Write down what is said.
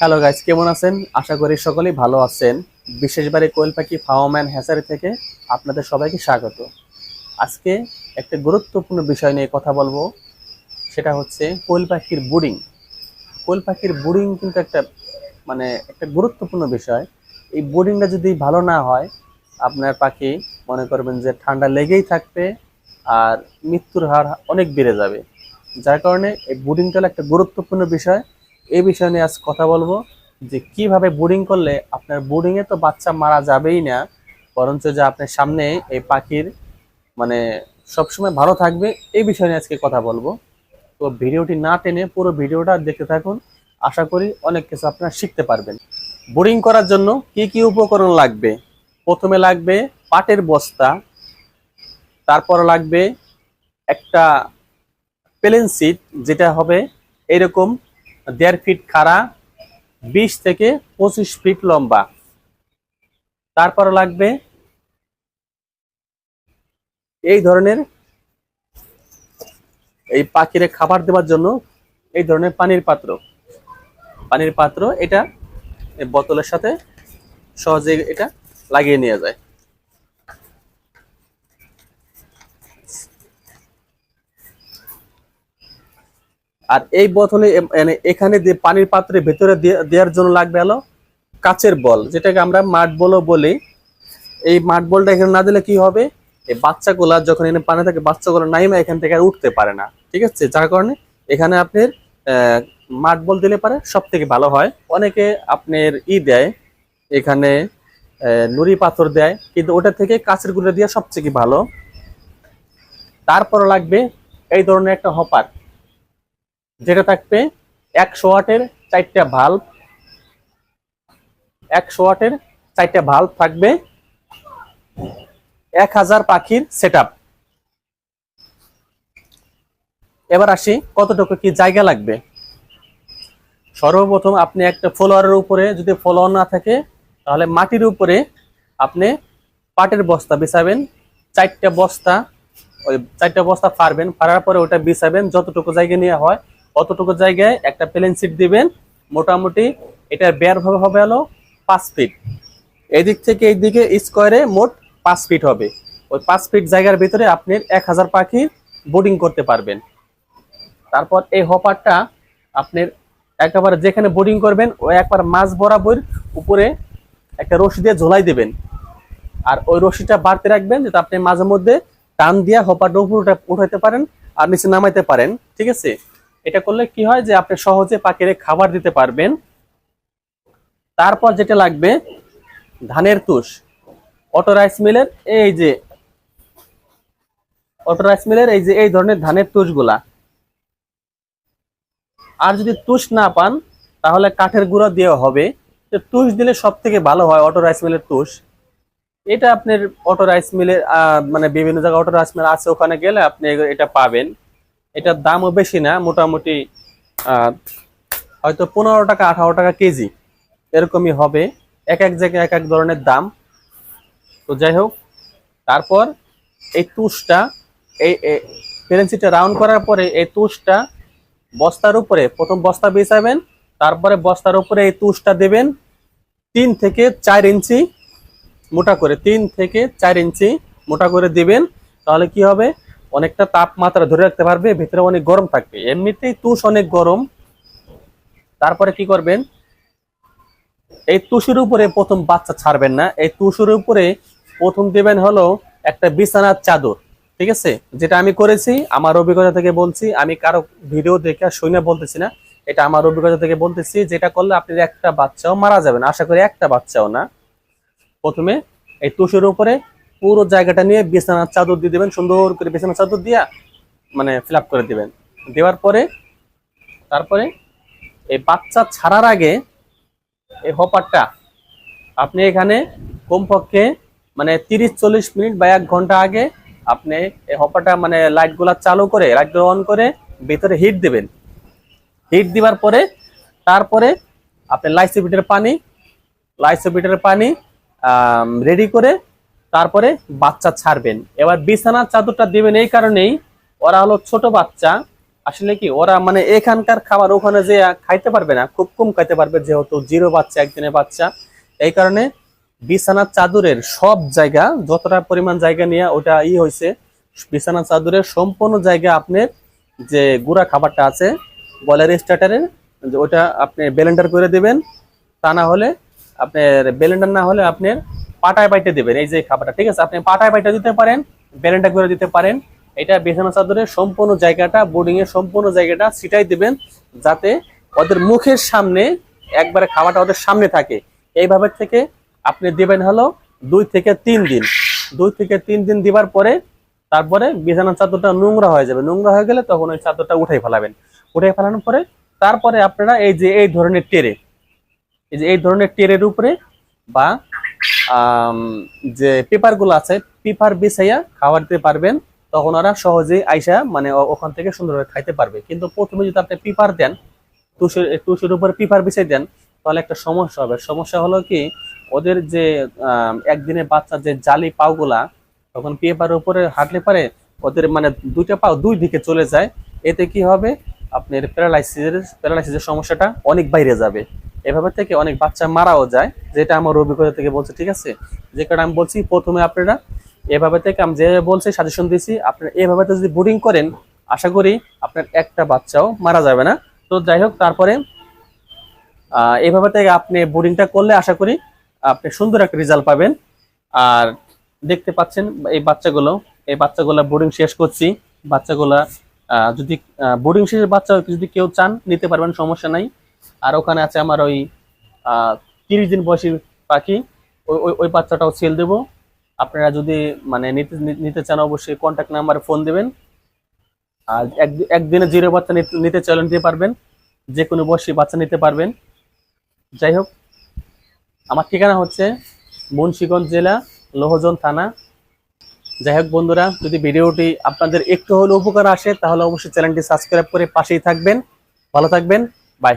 Hello guys কেমন আছেন? আশা করি সকলেই ভালো আছেন। বিশেষবারে কোয়েল পাখি ফাওয়াম্যান হ্যাসারি থেকে আপনাদের সবাইকে স্বাগত। আজকে একটা গুরুত্বপূর্ণ বিষয় নিয়ে কথা বলব। সেটা হচ্ছে কোয়েল পাখির বুডিং কোয়েল পাখির বুডিং কিন্তু একটা মানে একটা গুরুত্বপূর্ণ বিষয়। এই বুডিংটা যদি ভালো না হয়, আপনার পাখি মনে করবেন যে ঠান্ডা লেগেই থাকবে আর মৃত্যুর হার অনেক বেড়ে যাবে। যার কারণে এই হলো একটা গুরুত্বপূর্ণ বিষয়। এই বিষয় নিয়ে আজ কথা বলব যে কীভাবে বোর্ডিং করলে আপনার বোর্ডিং এ তো বাচ্চা মারা যাবেই না, বরঞ্চ যে আপনার সামনে এই পাখির মানে সবসময় ভালো থাকবে, এই বিষয় নিয়ে আজকে কথা বলব। তো ভিডিওটি না টেনে পুরো ভিডিওটা দেখতে থাকুন। আশা করি অনেক কিছু আপনারা শিখতে পারবেন। বোর্ডিং করার জন্য কি কি উপকরণ লাগবে? প্রথমে লাগবে পাটের বস্তা, তারপর লাগবে একটা প্লেন সিট যেটা হবে এরকম দেড় ফিট খাড়া, বিশ থেকে পঁচিশ ফিট লম্বা। তারপর লাগবে এই ধরনের এই পাখিরে খাবার দেওয়ার জন্য এই ধরনের পানির পাত্র। পানির পাত্র এটা বোতলের সাথে সহজে এটা লাগিয়ে নেওয়া যায়। আর এই বোতলে মানে এখানে যে পানির পাত্রের ভেতরে দেওয়ার জন্য লাগবে হলো কাচের বল, যেটাকে আমরা মাঠ বলও বলি। এই মাঠ বলটা এখানে না দিলে কি হবে? এই বাচ্চাগুলা যখন এখানে পানি থাকে, বাচ্চাগুলো নাইমা এখান থেকে আর উঠতে পারে না। ঠিক আছে? যার কারণে এখানে আপনার মাঠ বল দিলে পারে সব থেকে ভালো হয়। অনেকে আপনার ই দেয়, এখানে নুড়ি পাথর দেয়, কিন্তু ওটা থেকে কাচের গুঁড়ো দেওয়া সবথেকে ভালো। তারপর লাগবে এই ধরনের একটা হপার। যেটা থাকবে একশো ওয়াটের চারটা ভাল্ব একশো ওয়াটের চারটা ভাল্ব থাকবে এক হাজার পাখির সেট এবার আসি কতটুকু কি জায়গা লাগবে। সর্বপ্রথম আপনি একটা ফলোয়ারের উপরে যদি ফলোয়ার না থাকে, তাহলে মাটির উপরে আপনি পাটের বস্তা বিছাবেন, চারটা বস্তা, ওই চারটা বস্তা পারবেন পারার পরে ওটা বিছাবেন, যতটুকু জায়গা নেওয়া হয় অতটুকু জায়গায় একটা প্লেন সিট দিবেন, মোটামুটি এটার ব্যয় হবে হলো পাঁচ ফিট এদিক থেকে এই দিকে স্কোয়ারে মোট পাঁচ ফিট হবে। ওই পাঁচ ফিট জায়গার ভিতরে আপনি এক হাজার পাখি বোর্ডিং করতে পারবেন। তারপর এই হপারটা আপনার একেবারে যেখানে বোর্ডিং করবেন, ওই একবার মাছ বরাবর উপরে একটা রশি দিয়ে ঝোলাই দেবেন। আর ওই রশিটা বাড়তে রাখবেন, যাতে আপনি মাঝে মধ্যে টান দিয়ে হপারটা উপরে উঠা- উঠাইতে পারেন আর নিচে নামাইতে পারেন। ঠিক আছে? এটা করলে কি হয় যে আপনি সহজে পাখিরে খাবার দিতে পারবেন। তারপর যেটা লাগবে, ধানের তুষ। অটো রাইস মিলের এই যে, অটো রাইস মিলের এই যে, এই ধরনের ধানের তুষগুলা। আর যদি তুষ না পান, তাহলে কাঠের গুঁড়া দেওয়া হবে। তো তুষ দিলে সব থেকে ভালো হয় অটো রাইস মিলের তুষ। এটা আপনার অটো রাইস মিলের মানে বিভিন্ন জায়গায় অটো রাইস মিল আছে, ওখানে গেলে আপনি এটা পাবেন। এটার দামও বেশি না, মোটামুটি হয়তো পনেরো টাকা, আঠারো টাকা কেজি এরকমই হবে। এক এক জায়গায় এক এক ধরনের দাম। তো যাই হোক, তারপর এই তুষটা, এই পেরেন্সিটা রাউন্ড করার পরে এই তুষটা বস্তার উপরে, প্রথম বস্তা বিছাবেন তারপরে বস্তার উপরে এই তুষটা দেবেন তিন থেকে চার ইঞ্চি মোটা করে, তিন থেকে চার ইঞ্চি মোটা করে দিবেন। তাহলে কি হবে? অনেকটা তাপমাত্রা ধরে রাখতে পারবে, ভিতরে অনেক গরম থাকবে। এমনিতেই তুষ অনেক গরম। তারপরে কি করবেন? এই তুষের উপরে প্রথম বাচ্চা ছাড়বেন না। এই তুষের উপরে প্রথম দেবেন হলো একটা বিছানার চাদর, ঠিক আছে? যেটা আমি করেছি, আমার অভিজ্ঞতা থেকে বলছি, আমি কারও ভিডিও দেখে শুনে বলতেছি না। এটা আমার অভিজ্ঞতা থেকে বলতেছি, যেটা করলে আপনার একটা বাচ্চাও মারা যাবেন আশা করি একটা বাচ্চাও না। প্রথমে এই তুষের উপরে পুরো জায়গাটা নিয়ে বিছানার চাদর দিয়ে দেবেন, সুন্দর করে বিছানার চাদর দিয়া মানে ফিল করে দিবেন। দেওয়ার পরে, তারপরে এই বাচ্চা ছাড়ার আগে এই হপারটা আপনি এখানে কমপক্ষে মানে তিরিশ চল্লিশ মিনিট বা এক ঘণ্টা আগে আপনি এই হপারটা মানে লাইটগুলা চালু করে, লাইটগুলো অন করে ভিতরে হিট দেবেন। হিট দিবার পরে, তারপরে আপনি লাইসোবিটের পানি লাইসোবিটের পানি রেডি করে তারপরে বাচ্চা ছাড়বেন। এবার বিছানার চাদরটা দিবেন এই কারণেই, ওরা হলো ছোট বাচ্চা। আসলে কি, ওরা মানে এখানকার খাবার ওখানে যে খাইতে পারবে না, খুব কম খাইতে পারবে যেহেতু জিরো বাচ্চা একদিনের বাচ্চা। এই কারণে বিছানার চাদরের সব জায়গা, যতটা পরিমাণ জায়গা নিয়ে ওটা ই হয়েছে, বিছানার চাদরের সম্পূর্ণ জায়গা আপনার যে গুড়া খাবারটা আছে বয়লার স্টার্টারের ওটা আপনি ব্লেন্ডার করে দেবেন। তা না হলে আপনার ব্লেন্ডার না হলে আপনার পাটায় বাইটে দেবেন, এই যে খাবারটা, ঠিক আছে? আপনি পাটায় বাইটে দিতে পারেন ব্লেন্ডার করে দিতে পারেন। এটা বিছানা চাদরের সম্পূর্ণ জায়গাটা বোর্ডিং এর সম্পূর্ণ জায়গাটা ছিটাই দেবেন, যাতে ওদের মুখের সামনে একবারে খাবারটা ওদের সামনে থাকে। এইভাবে থেকে আপনি দেবেন হলো দুই থেকে তিন দিন। দুই থেকে তিন দিন দিবার পরে তারপরে বিছানার চাদরটা নোংরা হয়ে যাবে। নোংরা হয়ে গেলে তখন ওই চাদরটা উঠাই ফেলাবেন। উঠাই ফেলানোর পরে তারপরে আপনারা এই যে এই ধরনের টেরে, এই যে এই ধরনের টেরের উপরে বা যে পেপারগুলো আছে, পেপার বিছাইয়া খাবার দিতে পারবেন, তখন ওরা সহজেই আইসা মানে ওখান থেকে সুন্দরভাবে খাইতে পারবে। কিন্তু প্রথমে যদি আপনি পেপার দেন টুসের টুসের উপরে পেপার বিছাই দেন, তাহলে একটা সমস্যা হবে। সমস্যা হলো কি, ওদের যে একদিনে একদিনের বাচ্চা যে জালি পাওগুলা, তখন পেপার উপরে হাঁটলে পারে ওদের মানে দুইটা পাও দুই দিকে চলে যায়। এতে কি হবে, আপনার প্যারালাইসিসের প্যারালাইসিসের সমস্যাটা অনেক বাইরে যাবে। এভাবে থেকে অনেক বাচ্চা মারাও যায়, যেটা আমার অভিজ্ঞতা থেকে বলছে, ঠিক আছে? যে কারণে আমি বলছি, প্রথমে আপনারা এভাবে থেকে আমি যেভাবে বলছি সাজেশন দিয়েছি, আপনারা এভাবে যদি বোর্ডিং করেন, আশা করি আপনার একটা বাচ্চাও মারা যাবে না। তো যাই হোক, তারপরে এভাবে থেকে আপনি বোর্ডিংটা করলে আশা করি আপনি সুন্দর একটা রেজাল্ট পাবেন। আর দেখতে পাচ্ছেন, এই বাচ্চাগুলো এই বাচ্চাগুলো বোর্ডিং শেষ করছি। বাচ্চাগুলা যদি বোর্ডিং শেষের বাচ্চা যদি কেউ চান, নিতে পারবেন, সমস্যা নাই। আর ওখানে আছে আমার ওই তিরিশ দিন বয়সী পাখি। ওই, ওই- বাচ্চাটাও সেল দেবো। আপনারা যদি মানে নিতে নিতে চান অবশ্যই কন্ট্যাক্ট নাম্বারে ফোন দেবেন। আর এক একদিনে জিরো বাচ্চা নিতে- নিতে চাইলে নিতে পারবেন। যে কোনো বয়সী বাচ্চা নিতে পারবেন। যাই হোক, আমার ঠিকানা হচ্ছে মুন্সীগঞ্জ জেলা, লোহজন থানা। যাই হোক বন্ধুরা, যদি ভিডিওটি আপনাদের একটু হলেও উপকার আসে, তাহলে অবশ্যই চ্যানেলটি সাবস্ক্রাইব করে পাশেই থাকবেন। ভালো থাকবেন। বাই